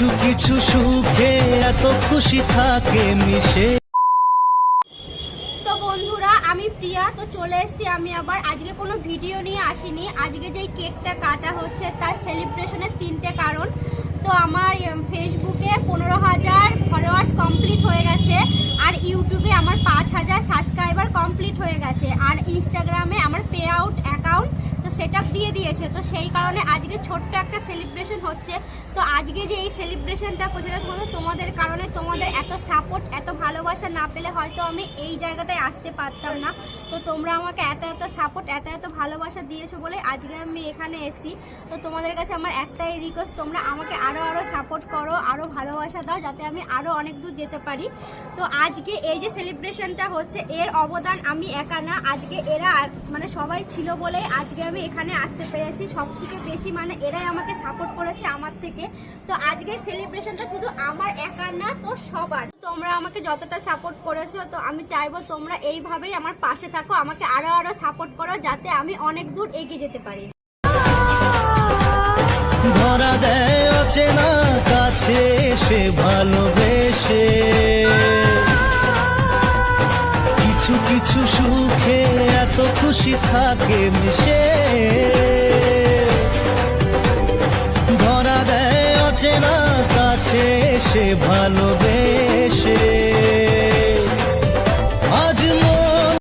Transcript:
কিছু কিছু সুখে এত খুশি থাকে মিশে। তো বন্ধুরা, আমি প্রিয়া, তো চলে এসেছি আমি আবার। আজকে কোনো ভিডিও নিয়ে আসিনি। আজকে যেই কেকটা কাটা হচ্ছে তার সেলিব্রেশনের তিনটে কারণ। তো আমার ফেসবুকে পনেরো হাজার ফলোয়ার্স কমপ্লিট হয়ে গেছে। আর ইউটিউবে আমার পাঁচ হাজার সাবস্ক্রাইবার কমপ্লিট হয়ে গেছে। আর ইনস্টাগ্রামে আমার পে আউট সেট দিয়ে দিয়েছে, তো সেই কারণে আজকে ছোট্ট একটা সেলিব্রেশন হচ্ছে। তো আজকে যে এই সেলিব্রেশনটা করছে তোমাদের কারণে তোমাদের এত সাপোর্ট না পেলে হয়তো আমি এই জায়গাটায় আসতে পারতাম না। তো তোমরা আমাকে এত এত সাপোর্ট এত এত ভালোবাসা দিয়েছ বলে আজকে আমি এখানে এসেছি। তো তোমাদের কাছে আমার একটাই রিকোয়েস্ট তোমরা আমাকে আরও আরও সাপোর্ট করো আরও ভালোবাসা দাও যাতে আমি আরও অনেক দূর যেতে পারি। তো আজকে এই যে সেলিব্রেশনটা হচ্ছে, এর অবদান আমি একা না, আজকে এরা মানে সবাই ছিল বলে আজকে আমি এখানে আসতে পেরেছি। সব থেকে বেশি মানে এরাই আমাকে সাপোর্ট করেছে আমার থেকে। তো আজকে সেলিব্রেশনটা শুধু আমার একা না, তো সবার। তোমরা আমাকে যতটা করেছ, তো আমি চাইব তোমরা এইভাবেই আমার পাশে থাকো, আমাকে আরও আরও সাপোর্ট করো যাতে আমি অনেক দূর এগিয়ে যেতে পারি। ধরা দেয় অচেনা কাছে সে ভালোবেসে। কিছু কিছু সুখে এত খুশি থাকে মিশে। ধরা দেয় অচেনা কাছে সে ভালোবেসে।